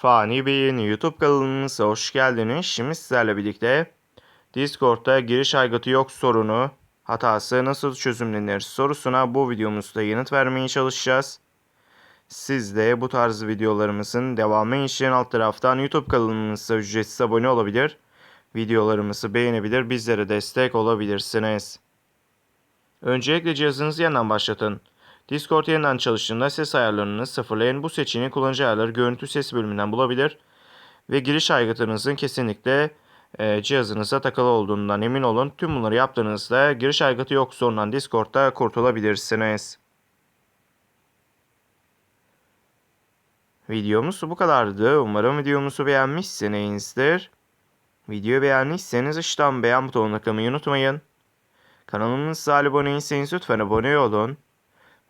Fani Bey'in YouTube kanalımıza hoş geldiniz. Şimdi sizlerle birlikte Discord'da giriş aygıtı yok sorunu hatası nasıl çözümlenir sorusuna bu videomuzda yanıt vermeye çalışacağız. Siz de bu tarz videolarımızın devamı için alt taraftan YouTube kanalımıza ücretsiz abone olabilir. Videolarımızı beğenebilir, bizlere destek olabilirsiniz. Öncelikle cihazınızı yeniden başlatın. Discord yeniden çalıştığında ses ayarlarını sıfırlayın. Bu seçeneği kullanıcı ayarları görüntü ses bölümünden bulabilir. Ve giriş aygıtınızın kesinlikle e, cihazınıza takılı olduğundan emin olun. Tüm bunları yaptığınızda giriş aygıtı yok sorundan Discord'da kurtulabilirsiniz. Videomuz bu kadardı. Umarım videomuzu beğenmişsinizdir. Videoyu beğendiyseniz aşağıdan beğen butonuna tıklamayı unutmayın. Kanalımıza abone değilseniz lütfen abone olun.